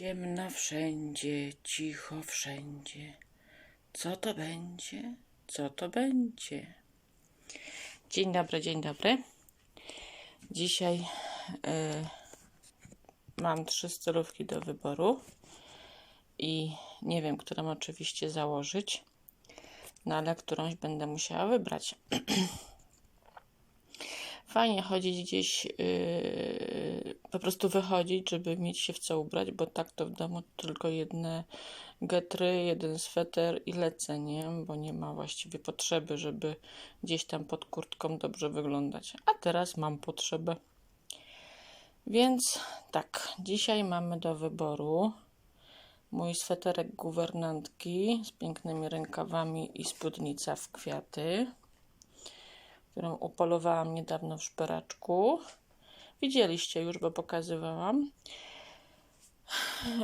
Ciemno wszędzie, cicho wszędzie. Co to będzie? Co to będzie? Dzień dobry, dzień dobry. Dzisiaj e, mam trzy stylówki do wyboru i nie wiem, którą oczywiście założyć, no ale którąś będę musiała wybrać. Fajnie chodzić gdzieś, yy, po prostu wychodzić, żeby mieć się w co ubrać, bo tak to w domu tylko jedne getry, jeden sweter i lecę, nie? Bo nie ma właściwie potrzeby, żeby gdzieś tam pod kurtką dobrze wyglądać. A teraz mam potrzebę. Więc tak, dzisiaj mamy do wyboru mój sweterek guwernantki z pięknymi rękawami i spódnica w kwiaty którą upolowałam niedawno w szperaczku. Widzieliście już, bo pokazywałam.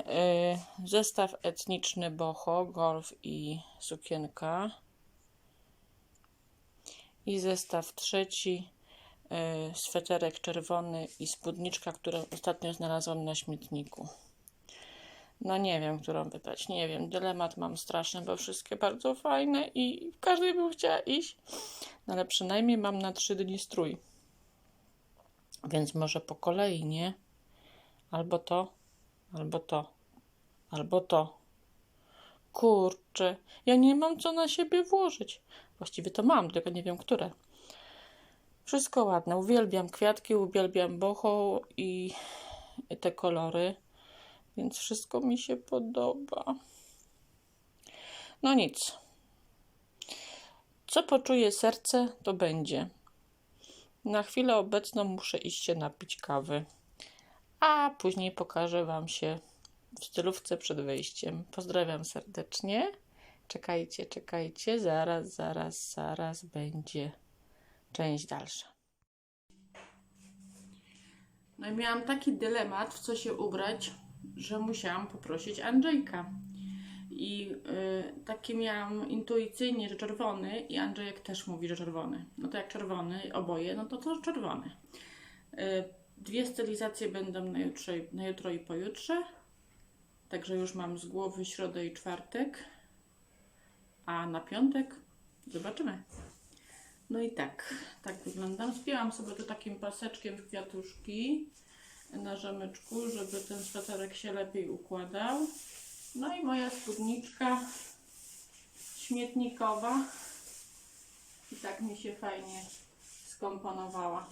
E, zestaw etniczny boho, golf i sukienka. I zestaw trzeci, e, sweterek czerwony i spódniczka, którą ostatnio znalazłam na śmietniku. No nie wiem, którą wybrać. Nie wiem. Dylemat mam straszny, bo wszystkie bardzo fajne i w każdej bym chciała iść. No ale przynajmniej mam na trzy dni strój. Więc może po kolei, nie? Albo to, albo to, albo to. Kurczę, ja nie mam co na siebie włożyć. Właściwie to mam, tylko nie wiem, które. Wszystko ładne. Uwielbiam kwiatki, uwielbiam boho i te kolory więc wszystko mi się podoba. No nic. Co poczuje serce, to będzie. Na chwilę obecną muszę iść się napić kawy, a później pokażę Wam się w stylówce przed wyjściem. Pozdrawiam serdecznie. Czekajcie, czekajcie, zaraz, zaraz, zaraz będzie część dalsza. No i miałam taki dylemat, w co się ubrać, że musiałam poprosić Andrzejka. I y, takie miałam intuicyjnie, że czerwony, i Andrzejek też mówi, że czerwony. No to jak czerwony, oboje, no to to czerwony. Y, dwie stylizacje będą na, jutrze, na jutro i pojutrze. Także już mam z głowy środę i czwartek. A na piątek zobaczymy. No i tak, tak wyglądam. Spięłam sobie tu takim paseczkiem w kwiatuszki na rzemyczku, żeby ten sweterek się lepiej układał. No i moja spódniczka śmietnikowa. I tak mi się fajnie skomponowała.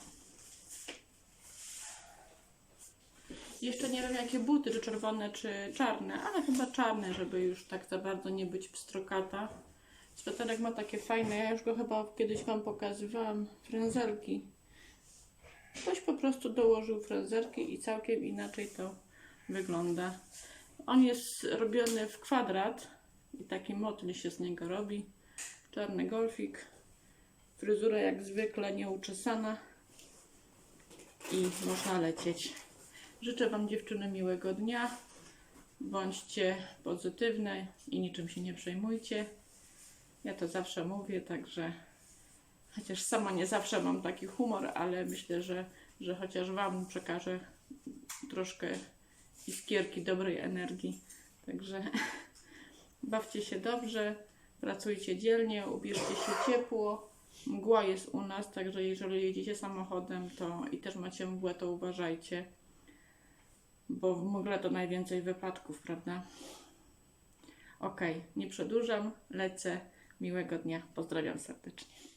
Jeszcze nie wiem jakie buty, czy czerwone, czy czarne, ale chyba czarne, żeby już tak za bardzo nie być pstrokata. Sweterek ma takie fajne, ja już go chyba kiedyś Wam pokazywałam, frędzelki Ktoś po prostu dołożył frezerki i całkiem inaczej to wygląda. On jest robiony w kwadrat i taki motyl się z niego robi. Czarny golfik. Fryzura jak zwykle nieuczesana i można lecieć. Życzę Wam dziewczyny miłego dnia. Bądźcie pozytywne i niczym się nie przejmujcie. Ja to zawsze mówię, także Chociaż sama nie zawsze mam taki humor, ale myślę, że, że chociaż Wam przekażę troszkę iskierki dobrej energii. Także bawcie się dobrze, pracujcie dzielnie, ubierzcie się ciepło. Mgła jest u nas, także jeżeli jedziecie samochodem to i też macie mgłę, to uważajcie, bo w mgle to najwięcej wypadków, prawda? Ok, nie przedłużam, lecę. Miłego dnia, pozdrawiam serdecznie.